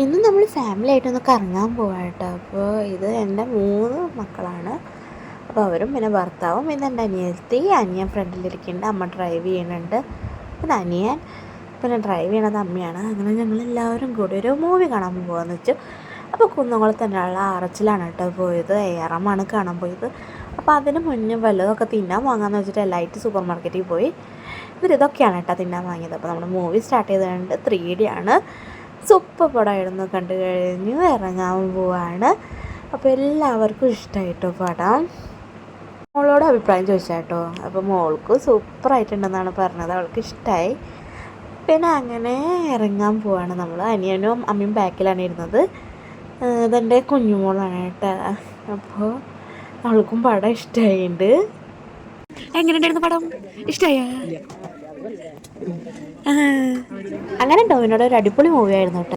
ഇന്ന് നമ്മൾ ഫാമിലി ആയിട്ടൊന്ന് കറങ്ങാൻ പോവാം കേട്ടോ. അപ്പോൾ ഇത് എന്റെ മൂന്ന് മക്കളാണ്. അപ്പോൾ അവരും പിന്നെ ഭർത്താവും പിന്നെ എന്റെ അനിയത്തി. അനിയൻ ഫ്രണ്ടിലിരിക്കുന്നുണ്ട്. അമ്മ ഡ്രൈവ് ചെയ്യുന്നുണ്ട്. പിന്നെ അനിയൻ പിന്നെ ഡ്രൈവ് ചെയ്യണത് അമ്മയാണ്. അങ്ങനെ ഞങ്ങൾ എല്ലാവരും കൂടി ഒരു മൂവി കാണാൻ പോകാമെന്ന് വെച്ചു. അപ്പോൾ കുന്നംകുളത്ത് തന്നെയുള്ള ആറച്ചിലാണ് കേട്ടോ പോയത്. ഏറമാണ് കാണാൻ പോയത്. അപ്പോൾ അതിന് മുന്നേ വല്ലതൊക്കെ തിന്നാൻ വാങ്ങാമെന്ന് വെച്ചിട്ട് ലൈറ്റ് സൂപ്പർ മാർക്കറ്റിൽ പോയി. എന്നിട്ട് ഇതൊക്കെയാണ് കേട്ടോ തിന്നാൻ വാങ്ങിയത്. അപ്പോൾ നമ്മൾ മൂവി സ്റ്റാർട്ട് ചെയ്തിട്ടുണ്ട് ത്രീ ഡി ആണ്. സൂപ്പർ പടമായിരുന്നു കണ്ടു കഴിഞ്ഞു ഇറങ്ങാൻ പോവാണ്. അപ്പോൾ എല്ലാവർക്കും ഇഷ്ടമായിട്ടോ പടം? മോളോട് അഭിപ്രായം ചോദിച്ചാട്ടോ. അപ്പോൾ മോൾക്ക് സൂപ്പറായിട്ടുണ്ടെന്നാണ് പറഞ്ഞത്. അവൾക്ക് ഇഷ്ടമായി പിന്നെ അങ്ങനെ ഇറങ്ങാൻ പോവാണ് നമ്മൾ അനിയനും അമ്മയും ബാക്കിലാണ് ഇരുന്നത്. ഇതെന്റെ കുഞ്ഞുമോളാണ് കേട്ടോ. അപ്പോൾ അവൾക്കും പടം ഇഷ്ടമായിട്ടുണ്ട് എങ്ങനെയുണ്ടായിരുന്നു പടം? ഇഷ്ടമായ അങ്ങനെ ടോവിനോട് ഒരു അടിപൊളി മൂവി ആയിരുന്നു കേട്ടോ.